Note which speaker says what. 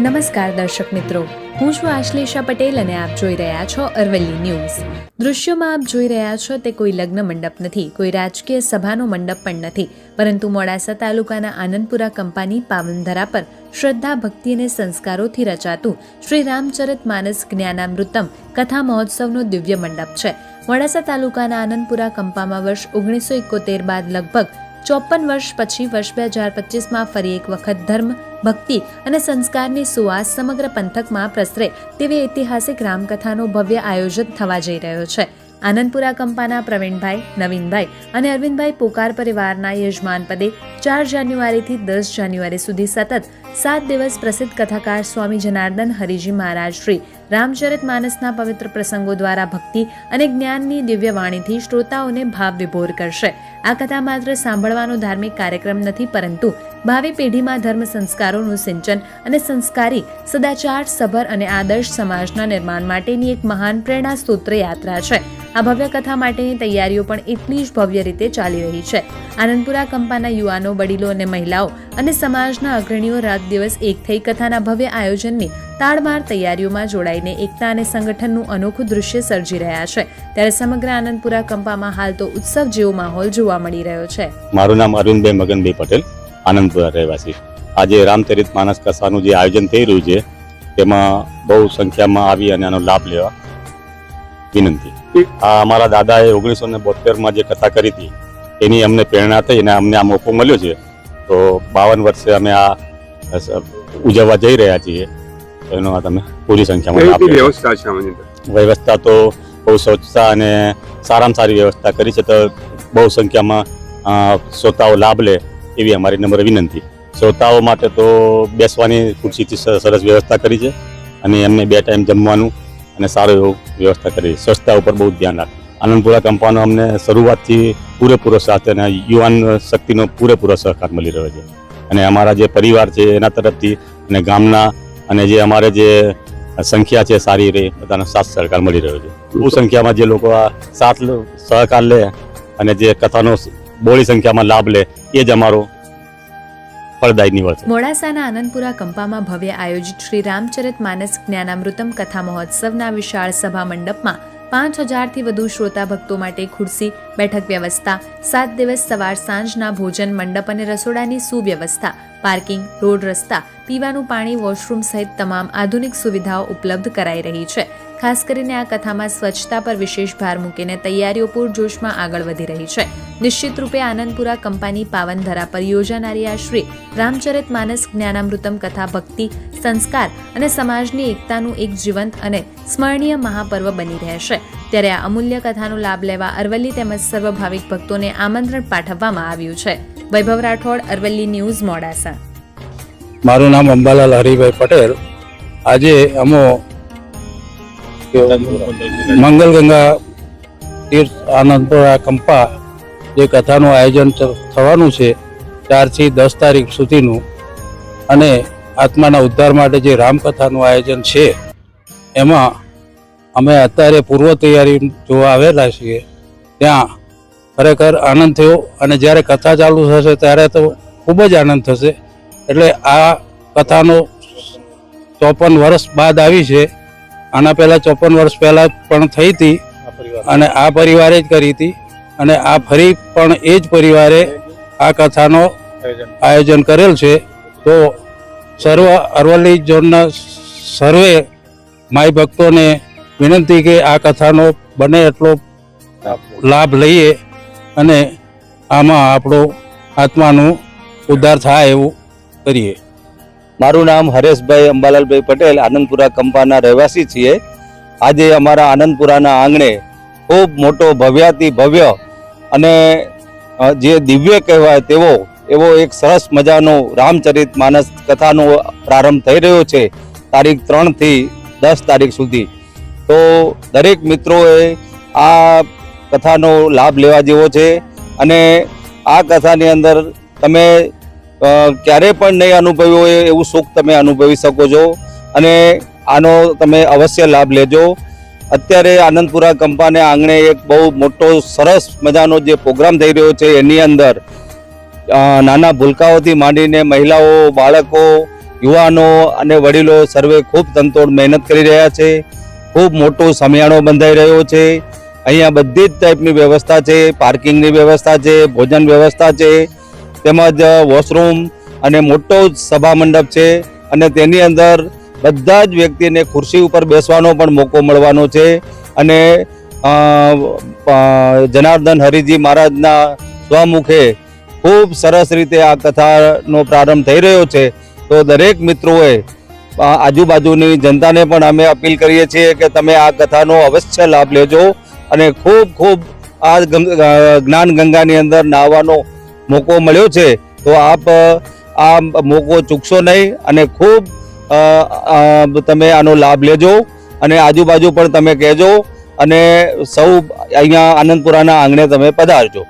Speaker 1: નમસ્કાર દર્શક મિત્રો. હું છું આશ્લેષા પટેલ અને આપ જોઈ રહ્યા છો અરવલ્લી ન્યૂઝ. દૃશ્યોમાં આપ જોઈ રહ્યા છો તે કોઈ લગ્ન મંડપ નથી, કોઈ રાજકીય સભાનો મંડપ પણ નથી, પરંતુ મોડાસા તાલુકાના આનંદપુરા કંપાની પાવનધરા પર શ્રદ્ધા, ભક્તિ અને સંસ્કારોથી રચાતું શ્રી રામચરિત માનસ જ્ઞાનામૃતમ કથા મહોત્સવનો દિવ્ય મંડપ છે. મોડાસા તાલુકાના આનંદપુરા કંપામાં વર્ષ ઓગણીસો એકોતેર બાદ લગભગ ચોપન વર્ષ પછી વર્ષ બે હજાર પચીસમાં ફરી એક વખત ધર્મ, ભક્તિ અને સંસ્કારની સુવાસ સમગ્ર પંથકમાં પ્રસરે તેવી ઐતિહાસિક રામકથાનો ભવ્ય આયોજન થવા જઈ રહ્યો છે. આનંદપુરા કંપાના પ્રવીણભાઈ, નવીનભાઈ અને અરવિંદભાઈ પોકાર પરિવારના યજમાન પદે ચાર જાન્યુઆરીથી દસ જાન્યુઆરી સુધી સતત સાત દિવસ પ્રસિદ્ધ કથાકાર સ્વામી જનાર્દન હરિજી મહારાજ શ્રી રામચરિત માનસના પવિત્ર પ્રસંગો દ્વારા ભક્તિ અને જ્ઞાનની દિવ્ય વાણીથી શ્રોતાઓને ભાવ વિભોર કરશે. આ કથા માત્ર સાંભળવાનો ધાર્મિક કાર્યક્રમ નથી, પરંતુ ભાવિ પેઢીમાં ધર્મ સંસ્કારોનું સિંચન અને સંસ્કારી, સદાચાર, સભર અને આદર્શ સમાજના નિર્માણ માટેની એક મહાન પ્રેરણા સ્ત્રોત યાત્રા છે. આ ભવ્ય કથા માટેની તૈયારીઓ પણ એટલી જ ભવ્ય રીતે ચાલી રહી છે. આનંદપુરા કંપાના યુવાનો, વડીલો અને મહિલાઓ અને સમાજના અગ્રણીઓ રાત દિવસ એક થઈ કથાના ભવ્ય આયોજનની તાળમાર તૈયારીઓમાં જોડાઈને એકતા અને સંગઠનનું અનોખું દૃશ્ય સર્જી રહ્યા છે. ત્યારે સમગ્ર આનંદપુરા કંપામાં હાલ તો ઉત્સવ જેવો માહોલ જોવા મળી રહ્યો છે.
Speaker 2: મારું નામ અરુણભાઈ મગનભાઈ પટેલ, આનંદપુરા રહેવાસી. આજે રામચરિત માનસ કથાનું જે આયોજન થઈ રહ્યું છે, તેમાં બહુ સંખ્યામાં આવી અને આનો લાભ લેવા વિનંતી. અમારા દાદાએ ઓગણીસો ને બોતેરમાં જે કથા કરી હતી એની અમને પ્રેરણા થઈ અને અમને આ મોકો મળ્યો છે. તો બાવન વર્ષે અમે આ ઉજવવા જઈ રહ્યા છીએ. એનો આ તમે પૂરી સંખ્યામાં.
Speaker 3: વ્યવસ્થા છે
Speaker 2: વ્યવસ્થા તો બહુ સ્વચ્છતા અને સારામાં સારી વ્યવસ્થા કરી છે તો બહુ સંખ્યામાં શ્રોતાઓ લાભ લે એવી અમારી નમ્ર વિનંતી. શ્રોતાઓ માટે તો બેસવાની ખુરશીથી સરસ વ્યવસ્થા કરી છે અને એમને બે ટાઈમ જમવાનું અને સારું એવું વ્યવસ્થા કરી. સ્વચ્છતા ઉપર બહુ ધ્યાન રાખે આનંદપુરા કંપાનો અમને શરૂઆતથી પૂરેપૂરો સાથ અને યુવાન શક્તિનો પૂરેપૂરો સહકાર મળી રહ્યો છે. અને અમારા જે પરિવાર છે, એના તરફથી અને ગામના અને જે અમારે જે સંખ્યા છે સારી રહે, બધાનો સાથ સહકાર મળી રહ્યો છે. બહુ સંખ્યામાં જે લોકો આ સાથ સહકાર લે અને જે કથાનો બોળી સંખ્યામાં લાભ લે, એ જ અમારો ફળદાયી નીવડશે
Speaker 1: મોડાસાના આનંદપુરા કંપામાં ભવ્ય આયોજિત શ્રી રામચરિત માનસ જ્ઞાનામૃતમ કથા મહોત્સવના વિશાળ સભા મંડપમાં પાંચ હજારથી વધુ શ્રોતા ભક્તો માટે ખુરશી, બેઠક વ્યવસ્થા, સાત દિવસ સવાર સાંજના ભોજન મંડપ અને રસોડાની સુવ્યવસ્થા પાર્કિંગ, રોડ રસ્તા, પીવાનું પાણી, વોશરૂમ સહિત તમામ આધુનિક સુવિધાઓ ઉપલબ્ધ કરાઈ રહી છે. ખાસ કરીને આ કથામાં સ્વચ્છતા પર વિશેષ ભાર મૂકીને તૈયારીઓ પૂરજોશમાં આગળ વધી રહી છે. નિશ્ચિત રૂપે આનંદપુરા કંપાની પાવનધરા પર યોજાનારી આ શ્રી રામચરિત માનસ જ્ઞાનામૃતમ કથા ભક્તિ, સંસ્કાર અને સમાજની એકતાનું એક જીવંત અને સ્મરણીય મહાપર્વ બની રહેશે. ત્યારે આ અમૂલ્ય કથાનો લાભ લેવા અરવલ્લી તેમજ સર્વ ભાવિક ભક્તોને આમંત્રણ પાઠવવામાં આવ્યું છે. વૈભવ રાઠોડ, અરવલ્લી ન્યૂઝ, મોડાસા.
Speaker 4: મારું નામ અંબાલાલ હરિભાઈ પટેલ. આજે અમો મંગલગંગા તીર્થ આનંદપુરા કંપા જે કથાનું આયોજન થવાનું છે, ચારથી દસ તારીખ સુધીનું અને આત્માના ઉદ્ધાર માટે જે રામકથાનું આયોજન છે, એમાં અમે અત્યારે પૂર્વ તૈયારી જોવા આવેલા છીએ. ત્યાં ખરેખર આનંદ થયો અને જ્યારે કથા ચાલુ થશે ત્યારે તો ખૂબ જ આનંદ થશે. એટલે આ કથાનો ચોપન વર્ષ બાદ આવી છે. આના પહેલાં ચોપન વર્ષ પહેલાં પણ થઈ હતી અને આ પરિવારે જ કરી હતી અને આ ફરી પણ એ જ પરિવારે આ કથાનો આયોજન કરેલ છે. તો સર્વ અરવલ્લી ઝોનના સર્વે માય ભક્તોને વિનંતી કે આ કથાનો બને એટલો લાભ લઈએ અને આમાં આપણો આત્માનું ઉદ્ધાર થાય એવું કરીએ.
Speaker 5: મારું નામ હરેશભાઈ અંબાલાલભાઈ પટેલ, આનંદપુરા કંપાના રહેવાસી છીએ. આજે અમારા આનંદપુરાના આંગણે ખૂબ મોટો ભવ્યાતિ ભવ્ય અને જે દિવ્ય કહેવાય તેવો, એવો એક સરસ મજાનો રામચરિત માનસ કથાનો પ્રારંભ થઈ રહ્યો છે તારીખ ત્રણથી દસ તારીખ સુધી. તો દરેક મિત્રોએ આ કથાનો લાભ લેવા જેવો છે અને આ કથાની અંદર તમે ક્યારે પણ નહીં અનુભવ્યું હોય એવું સુખ તમે અનુભવી શકો છો અને આનો તમે અવશ્ય લાભ લેજો. અત્યારે આનંદપુરા કંપાને આંગણે એક બહુ મોટો સરસ મજાનો જે પ્રોગ્રામ થઈ રહ્યો છે એની અંદર નાના ભૂલકાઓથી માંડીને મહિલાઓ, બાળકો, યુવાનો અને વડીલો સર્વે ખૂબ તંતોડ મહેનત કરી રહ્યા છે. ખૂબ મોટો સમિયાણો બંધાઈ રહ્યો છે. અહીંયા બધી જ ટાઈપની વ્યવસ્થા છે પાર્કિંગની વ્યવસ્થા છે, ભોજન વ્યવસ્થા છે, તેમજ વોશરૂમ અને મોટો સભા મંડપ છે અને તેની અંદર બધા જ વ્યક્તિને ખુરશી ઉપર બેસવાનો પણ મોકો મળવાનો છે અને જનાર્દન હરિજી મહારાજના સ્વમુખે ખૂબ સરસ રીતે આ કથાનો પ્રારંભ થઈ રહ્યો છે. તો દરેક મિત્રોએ આજુબાજુની જનતાને પણ અમે અપીલ કરીએ છીએ કે તમે આ કથાનો અવશ્ય લાભ લેજો અને ખૂબ ખૂબ આ જ્ઞાન ગંગાની અંદર નાહવાનો મોકો મળ્યો છે. તો આપ આ મોકો ચૂકશો નહીં અને ખૂબ તમે આનો લાભ લેજો અને આજુબાજુ પણ તમે કહેજો અને સૌ અહીંયા આનંદપુરાના આંગણે તમે પધારજો.